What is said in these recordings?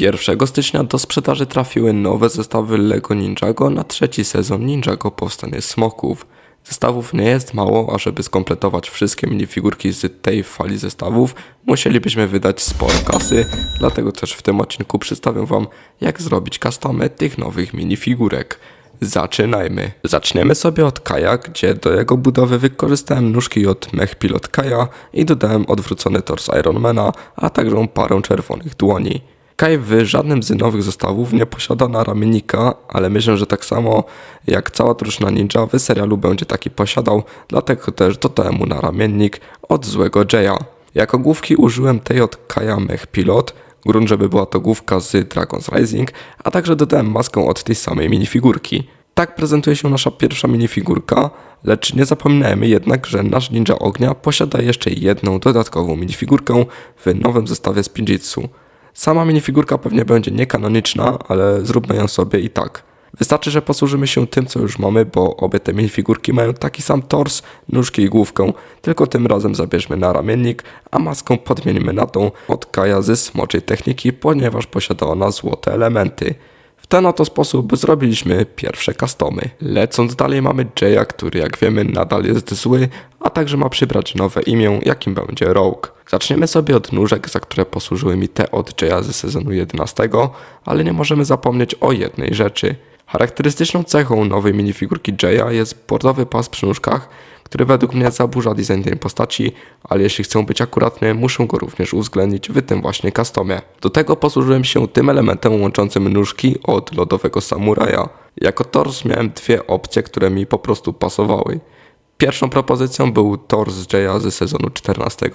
1 stycznia do sprzedaży trafiły nowe zestawy LEGO Ninjago na trzeci sezon Ninjago Powstanie Smoków. Zestawów nie jest mało, a żeby skompletować wszystkie minifigurki z tej fali zestawów, musielibyśmy wydać sporo kasy, dlatego też w tym odcinku przedstawię Wam, jak zrobić customy tych nowych minifigurek. Zaczynajmy. Zaczniemy sobie od Kaja, gdzie do jego budowy wykorzystałem nóżki od Mech Pilot Kaja i dodałem odwrócony tors Ironmana, a także parę czerwonych dłoni. Kai w żadnym z nowych zestawów nie posiada naramiennika, ale myślę, że tak samo jak cała drużyna ninja w serialu będzie taki posiadał, dlatego też dodałem mu naramiennik od złego Jaya. Jako główki użyłem tej od Kaja Mech Pilot, grunt, żeby była to główka z Dragon's Rising, a także dodałem maskę od tej samej minifigurki. Tak prezentuje się nasza pierwsza minifigurka, lecz nie zapominajmy jednak, że nasz Ninja Ognia posiada jeszcze jedną dodatkową minifigurkę w nowym zestawie z Pinjitsu. Sama minifigurka pewnie będzie niekanoniczna, ale zróbmy ją sobie i tak. Wystarczy, że posłużymy się tym, co już mamy, bo obie te minifigurki mają taki sam tors, nóżki i główkę, tylko tym razem zabierzmy na ramiennik, a maskę podmienimy na tą od Kaja ze smoczej techniki, ponieważ posiada ona złote elementy. Ten oto sposób zrobiliśmy pierwsze customy. Lecąc dalej mamy Jaya, który jak wiemy nadal jest zły, a także ma przybrać nowe imię, jakim będzie Rogue. Zaczniemy sobie od nóżek, za które posłużyły mi te od Jaya ze sezonu 11, ale nie możemy zapomnieć o jednej rzeczy. Charakterystyczną cechą nowej minifigurki Jaya jest bordowy pas przy nóżkach, który według mnie zaburza design tej postaci, ale jeśli chcę być akuratny, muszę go również uwzględnić w tym właśnie customie. Do tego posłużyłem się tym elementem łączącym nóżki od lodowego samuraja. Jako tors miałem dwie opcje, które mi po prostu pasowały. Pierwszą propozycją był Thor z Jaya ze sezonu 14,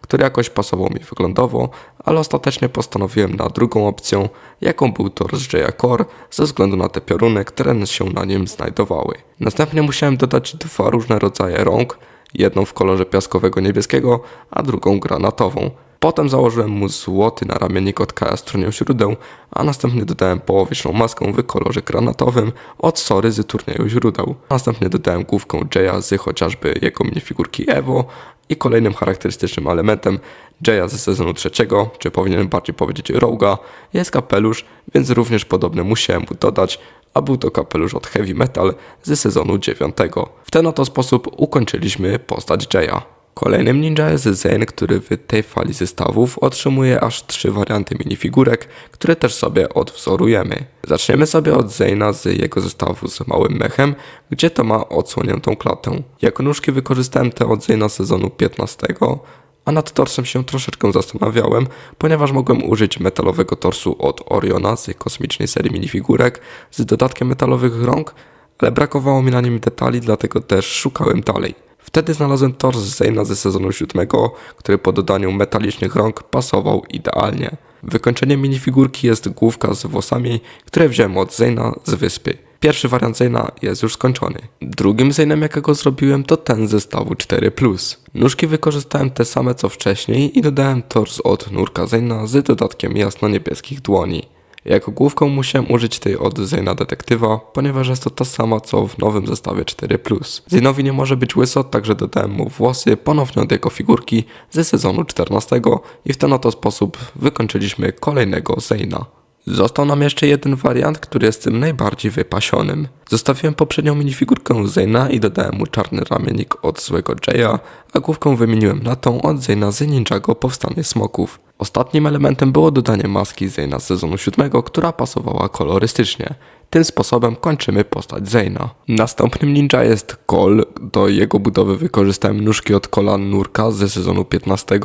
który jakoś pasował mi wyglądowo, ale ostatecznie postanowiłem na drugą opcję, jaką był Thor z Jaya Core, ze względu na te pioruny, które się na nim znajdowały. Następnie musiałem dodać dwa różne rodzaje rąk, jedną w kolorze piaskowego niebieskiego, a drugą granatową. Potem założyłem mu złoty naramiennik od Kaja Strunią Źródeł, a następnie dodałem połowiczną maskę w kolorze granatowym od Sory z turnieju źródeł. Następnie dodałem główkę Jaya z chociażby jego minifigurki Evo i kolejnym charakterystycznym elementem Jaya ze sezonu trzeciego, czy powinienem bardziej powiedzieć Roga, jest kapelusz, więc również podobny musiałem mu dodać, a był to kapelusz od Heavy Metal ze sezonu dziewiątego. W ten oto sposób ukończyliśmy postać Jaya. Kolejnym ninja jest Zane, który w tej fali zestawów otrzymuje aż trzy warianty minifigurek, które też sobie odwzorujemy. Zaczniemy sobie od Zane'a z jego zestawu z małym mechem, gdzie to ma odsłoniętą klatę. Jako nóżki wykorzystałem te od Zane'a sezonu 15, a nad torsem się troszeczkę zastanawiałem, ponieważ mogłem użyć metalowego torsu od Oriona z kosmicznej serii minifigurek z dodatkiem metalowych rąk, ale brakowało mi na nim detali, dlatego też szukałem dalej. Wtedy znalazłem tors Zayna ze sezonu 7, który po dodaniu metalicznych rąk pasował idealnie. Wykończeniem minifigurki jest główka z włosami, które wziąłem od Zayna z wyspy. Pierwszy wariant Zayna jest już skończony. Drugim Zaynem jakiego zrobiłem to ten zestawu 4+. Nóżki wykorzystałem te same co wcześniej i dodałem tors od nurka Zayna z dodatkiem jasno-niebieskich dłoni. Jako główką musiałem użyć tej od Zayna Detektywa, ponieważ jest to ta sama co w nowym zestawie 4+. Zaynowi nie może być łyso, także dodałem mu włosy ponownie od jego figurki ze sezonu 14 i w ten oto sposób wykończyliśmy kolejnego Zayna. Został nam jeszcze jeden wariant, który jest tym najbardziej wypasionym. Zostawiłem poprzednią minifigurkę Zayna i dodałem mu czarny ramiennik od złego Jaya, a główkę wymieniłem na tą od Zayna z Ninjago Powstanie Smoków. Ostatnim elementem było dodanie maski Zayna z sezonu 7, która pasowała kolorystycznie. Tym sposobem kończymy postać Zayna. Następnym ninja jest Kol. Do jego budowy wykorzystałem nóżki od Kola Nurka ze sezonu 15,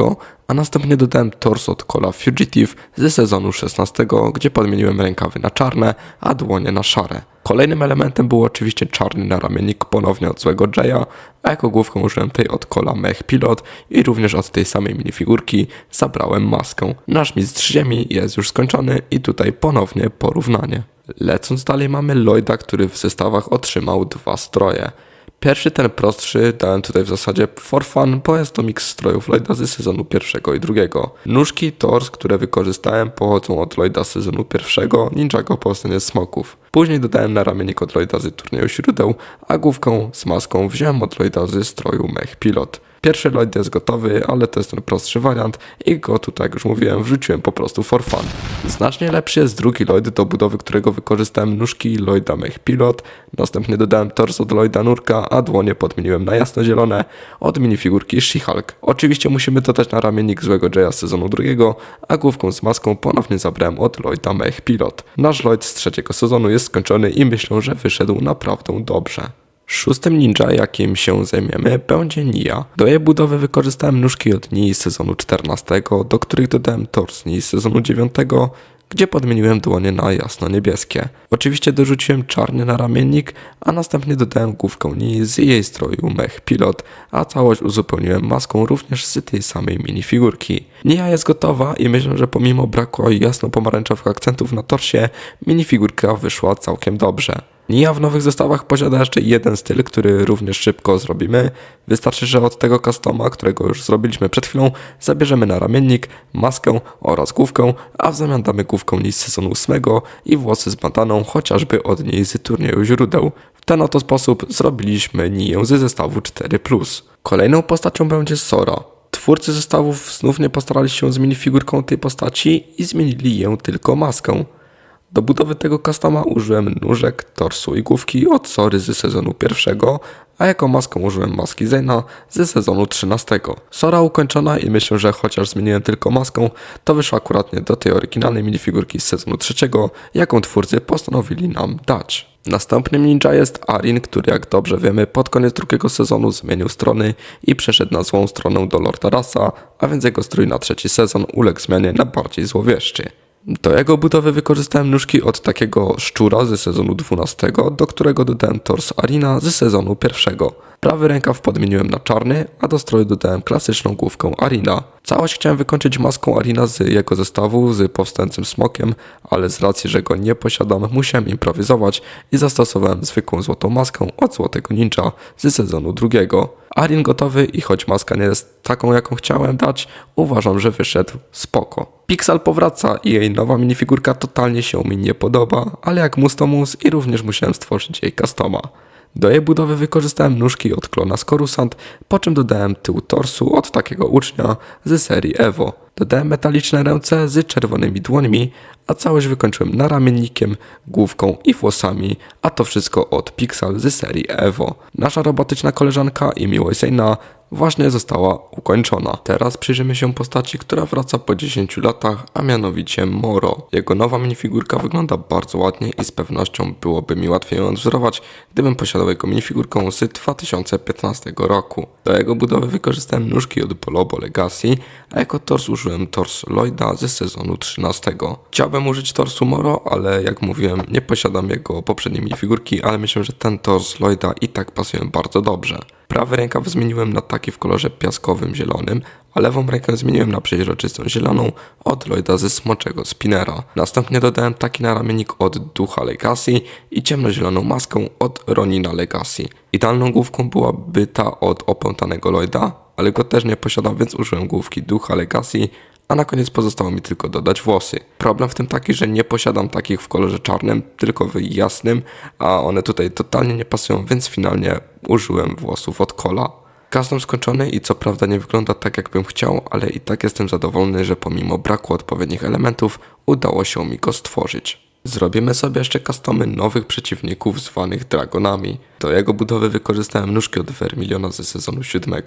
a następnie dodałem tors od Kola Fugitive ze sezonu 16, gdzie podmieniłem rękawy na czarne, a dłonie na szare. Kolejnym elementem był oczywiście czarny naramiennik ponownie od złego Jaya, a jako główkę użyłem tej od Kola Mech Pilot i również od tej samej minifigurki zabrałem maskę. Nasz mistrz ziemi jest już skończony i tutaj ponownie porównanie. Lecąc dalej mamy Lloyda, który w zestawach otrzymał dwa stroje. Pierwszy, ten prostszy, dałem tutaj w zasadzie for fun, bo jest to miks strojów Lloyda z sezonu pierwszego i drugiego. Nóżki Tors, które wykorzystałem, pochodzą od Lloyda z sezonu pierwszego, Ninjago powstanie smoków. Później dodałem na ramiennik od Lloyda z turnieju źródeł, a główką z maską wziąłem od Lloyda z stroju Mech Pilot. Pierwszy Lloyd jest gotowy, ale to jest ten prostszy wariant i go tutaj, jak już mówiłem, wrzuciłem po prostu for fun. Znacznie lepszy jest drugi Lloyd, do budowy którego wykorzystałem nóżki Lloyda Mech Pilot, następnie dodałem torso do Lloyda Nurka, a dłonie podmieniłem na jasnozielone od minifigurki She-Hulk. Oczywiście musimy dodać na ramiennik złego Jaya z sezonu drugiego, a główką z maską ponownie zabrałem od Lloyda Mech Pilot. Nasz Lloyd z trzeciego sezonu jest skończony i myślę, że wyszedł naprawdę dobrze. Szóstym ninja, jakim się zajmiemy, będzie Nia. Do jej budowy wykorzystałem nóżki od Nii z sezonu 14, do których dodałem tors Nii z sezonu 9, gdzie podmieniłem dłonie na jasno-niebieskie. Oczywiście dorzuciłem czarny na ramiennik, a następnie dodałem główkę Nii z jej stroju Mech Pilot, a całość uzupełniłem maską również z tej samej minifigurki. Nia jest gotowa i myślę, że pomimo braku jasno-pomarańczowych akcentów na torsie, minifigurka wyszła całkiem dobrze. Nia w nowych zestawach posiada jeszcze jeden styl, który również szybko zrobimy. Wystarczy, że od tego customa, którego już zrobiliśmy przed chwilą, zabierzemy na ramiennik, maskę oraz główkę, a w zamian damy główkę niej z sezonu 8 i włosy z bandaną, chociażby od niej z turnieju źródeł. W ten oto sposób zrobiliśmy Niję ze zestawu 4+. Kolejną postacią będzie Sora. Twórcy zestawów znów nie postarali się z minifigurką tej postaci i zmienili ją tylko maskę. Do budowy tego customa użyłem nóżek, torsu i główki od Sory z sezonu pierwszego, a jako maskę użyłem maski Zena z sezonu 13. Sora ukończona i myślę, że chociaż zmieniłem tylko maskę, to wyszła akuratnie do tej oryginalnej minifigurki z sezonu trzeciego, jaką twórcy postanowili nam dać. Następnym ninja jest Arin, który jak dobrze wiemy pod koniec drugiego sezonu zmienił strony i przeszedł na złą stronę do Lorda Rasa, a więc jego strój na trzeci sezon uległ zmianie na bardziej złowieszczy. Do jego budowy wykorzystałem nóżki od takiego szczura ze sezonu 12, do którego dodałem tors Arina ze sezonu pierwszego. Prawy rękaw podmieniłem na czarny, a do stroju dodałem klasyczną główkę Arina. Całość chciałem wykończyć maską Arina z jego zestawu z powstającym smokiem, ale z racji, że go nie posiadam, musiałem improwizować i zastosowałem zwykłą złotą maskę od Złotego Ninja z sezonu drugiego. Arin gotowy i choć maska nie jest taką, jaką chciałem dać, uważam, że wyszedł spoko. Pixel powraca i jej nowa minifigurka totalnie się mi nie podoba, ale jak mus to mus i również musiałem stworzyć jej customa. Do jej budowy wykorzystałem nóżki od klona z Coruscant, po czym dodałem tył torsu od takiego ucznia z serii Evo. Dodałem metaliczne ręce z czerwonymi dłońmi, a całość wykończyłem naramiennikiem, główką i włosami, a to wszystko od Pixel z serii Evo. Nasza robotyczna koleżanka i miłosejna właśnie została ukończona. Teraz przyjrzymy się postaci, która wraca po 10 latach, a mianowicie Moro. Jego nowa minifigurka wygląda bardzo ładnie i z pewnością byłoby mi łatwiej ją odwzorować, gdybym posiadał jego minifigurkę z 2015 roku. Do jego budowy wykorzystałem nóżki od Bolobo Legacy, a jako tors użyłem tors Lloyda ze sezonu 13. Chciałbym użyć torsu Moro, ale jak mówiłem, nie posiadam jego poprzedniej minifigurki, ale myślę, że ten tors Lloyda i tak pasuje bardzo dobrze. Prawy rękaw zmieniłem na taki w kolorze piaskowym zielonym, a lewą rękę zmieniłem na przeźroczystą zieloną od Lloyda ze smoczego spinera. Następnie dodałem taki naramiennik od Ducha Legacy i ciemnozieloną maskę od Ronina Legacy. Idealną główką byłaby ta od opętanego Lloyda, ale go też nie posiadam, więc użyłem główki Ducha Legacy, a na koniec pozostało mi tylko dodać włosy. Problem w tym taki, że nie posiadam takich w kolorze czarnym, tylko w jasnym, a one tutaj totalnie nie pasują, więc finalnie użyłem włosów od kola. Custom skończony i co prawda nie wygląda tak jakbym chciał, ale i tak jestem zadowolony, że pomimo braku odpowiednich elementów udało się mi go stworzyć. Zrobimy sobie jeszcze customy nowych przeciwników zwanych Dragonami. Do jego budowy wykorzystałem nóżki od Vermiliona ze sezonu 7,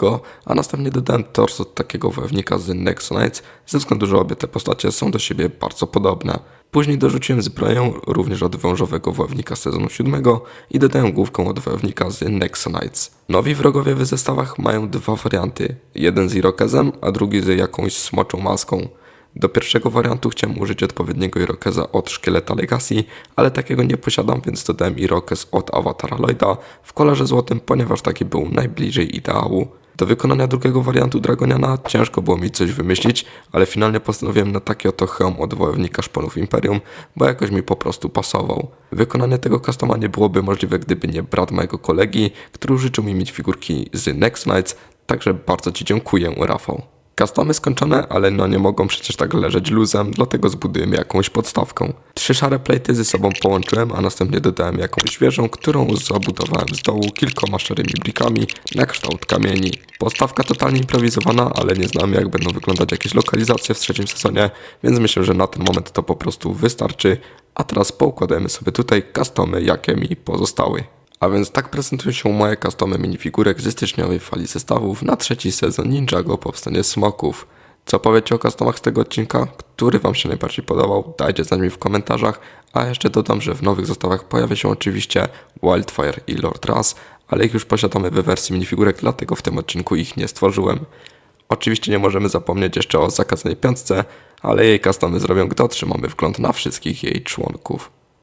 a następnie dodałem tors od takiego wojownika z Nexonites, ze względu, że obie te postacie są do siebie bardzo podobne. Później dorzuciłem zbroję również od wężowego wojownika sezonu 7 i dodałem główkę od wojownika z Nexonites. Nowi wrogowie w zestawach mają dwa warianty. Jeden z Irokezem, a drugi z jakąś smoczą maską. Do pierwszego wariantu chciałem użyć odpowiedniego Irokeza od Szkieleta Legacy, ale takiego nie posiadam, więc dodałem Irokez od Awatara Lloyda w kolorze złotym, ponieważ taki był najbliżej ideału. Do wykonania drugiego wariantu Dragoniana ciężko było mi coś wymyślić, ale finalnie postanowiłem na taki oto hełm od wojownika szponów Imperium, bo jakoś mi po prostu pasował. Wykonanie tego customa nie byłoby możliwe, gdyby nie brat mojego kolegi, który życzył mi mieć figurki z Next Knights, także bardzo Ci dziękuję, Rafał. Customy skończone, ale no nie mogą przecież tak leżeć luzem, dlatego zbudujemy jakąś podstawkę. Trzy szare plejty ze sobą połączyłem, a następnie dodałem jakąś świeżą, którą zabudowałem z dołu kilkoma szarymi blikami na kształt kamieni. Podstawka totalnie improwizowana, ale nie znamy jak będą wyglądać jakieś lokalizacje w trzecim sezonie, więc myślę, że na ten moment to po prostu wystarczy. A teraz poukładajmy sobie tutaj customy, jakie mi pozostały. A więc tak prezentują się moje customy minifigurek ze styczniowej fali zestawów na trzeci sezon Ninjago Powstanie Smoków. Co powiecie o customach z tego odcinka? Który Wam się najbardziej podobał? Dajcie znać mi w komentarzach. A jeszcze dodam, że w nowych zestawach pojawia się oczywiście Wildfire i Lord Raz, ale ich już posiadamy we wersji minifigurek, dlatego w tym odcinku ich nie stworzyłem. Oczywiście nie możemy zapomnieć jeszcze o zakazanej piątce, ale jej customy zrobią, gdy otrzymamy wgląd na wszystkich jej członków.